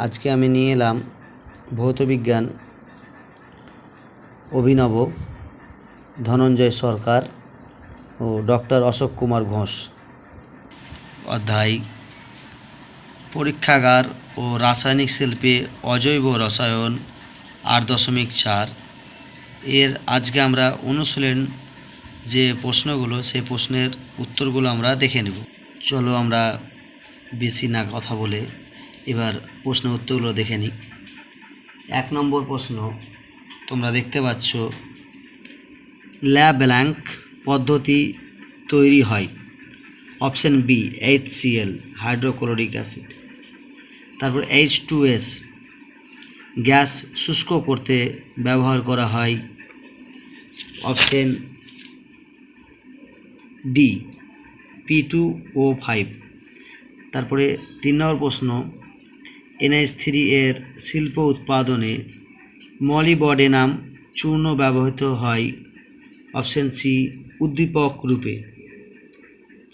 আজকে আমি নিয়ে এলাম ভৌতবিজ্ঞান অভিনব ধনঞ্জয় সরকার ও ডক্টর অশোক কুমার ঘোষ। অধ্যায়, পরীক্ষাগার ও রাসায়নিক শিল্পে অজৈব রসায়ন আট দশমিক চার। এর আজকে আমরা অনুশীলন যে প্রশ্নগুলো, সেই প্রশ্নের উত্তরগুলো আমরা দেখে নেব। চলো আমরা বেশি না কথা বলে এবার প্রশ্ন উত্তরগুলো দেখে নিই। এক নম্বর প্রশ্ন, তোমরা দেখতে পাচ্ছ ল্যাব ব্ল্যাঙ্ক পদ্ধতি তৈরি হয়। Option B H C L hydrochloric acid. তারপর এইচ টু এস গ্যাস শুষ্ক করতে ব্যবহার করা হয়। Option D P two O five তারপরে তিন নম্বর প্রশ্ন এনএইচ থ্রি এর শিল্প উৎপাদনে মলিবডেনাম চূর্ণ ব্যবহৃত হয় অপশন সি, উদ্দীপক রূপে।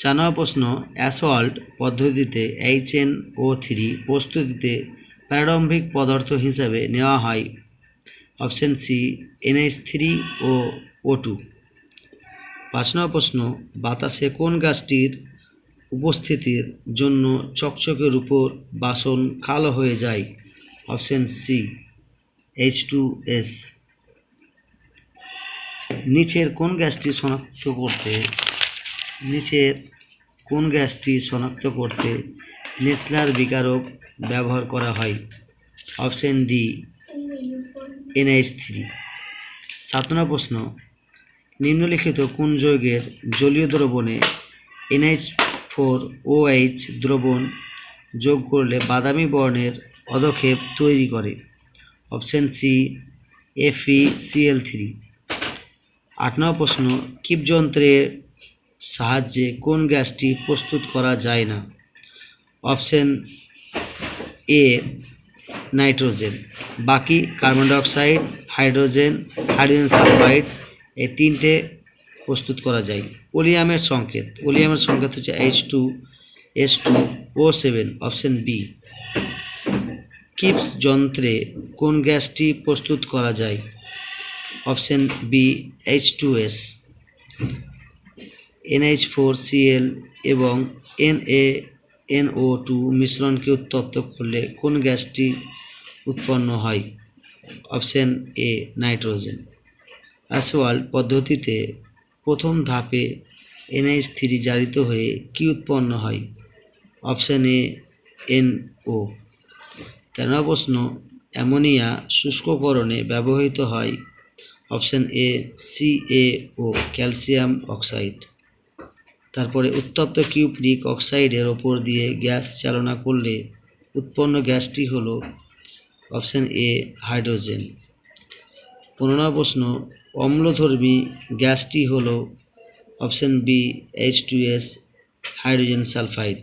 নম্বর প্রশ্ন অ্যাসল্ট পদ্ধতিতে এইচ এন ও থ্রি প্রস্তুতিতে প্রারম্ভিক পদার্থ হিসাবে নেওয়া হয়। Option C, N H three ও ও টু। পাঁচ প্রশ্ন, বাতাসে কোন গাছটির উপস্থিতির জন্য চকচকের উপর বাসন কালো হয়ে যায়। Option C H two S নিচের কোন গ্যাসটি শনাক্ত করতে, নিচের কোন গ্যাসটি শনাক্ত করতে নেসলার বিকারক ব্যবহার করা হয়? অপশন ডি এনএইচ থ্রি সাত নম্বর প্রশ্ন, নিম্নলিখিত কোন যৌগের জলীয় দ্রবণে এনএইচ ফোর ওএইচ দ্রবণ যোগ করলে বাদামি বর্ণের পদক্ষেপ তৈরি করে। Option C F E C L three আট নম্বর প্রশ্ন কিপযন্ত্রের সাহায্যে কোন গ্যাসটি প্রস্তুত করা যায় না? Option A nitrogen. বাকি carbon dioxide, hydrogen hydrogen sulphide এই তিনটে প্রস্তুত করা যায়। ওলিয়ামের সংকেত। ওলিয়ামের সংকেত হচ্ছে H two S two O seven option B Kipp's যন্ত্রে কোন গ্যাসটি প্রস্তুত করা যায়? Option B H two S NH four CL এবং এন এ এনও টু মিশ্রণকে উত্তপ্ত করলে কোন গ্যাসটি উৎপন্ন হয়? Option A nitrogen. অ্যাসওয়াল্ট পদ্ধতিতে প্রথম ধাপে এনএইচ থ্রি জারিত হয়ে কি উৎপন্ন হয়? Option A, N O. তেরো প্রশ্ন, অ্যামোনিয়া শুষ্ককরণে ব্যবহৃত হয়। Option A, C A O, calcium oxide. তারপরে উত্তপ্ত কিউপ্রিক অক্সাইডের ওপর দিয়ে গ্যাস চালনা করলে উৎপন্ন গ্যাসটি হলো অপশন এ, হাইড্রোজেন। পনেরো প্রশ্ন অম্লধর্মী গ্যাসটি হলো option B H two S hydrogen sulphide.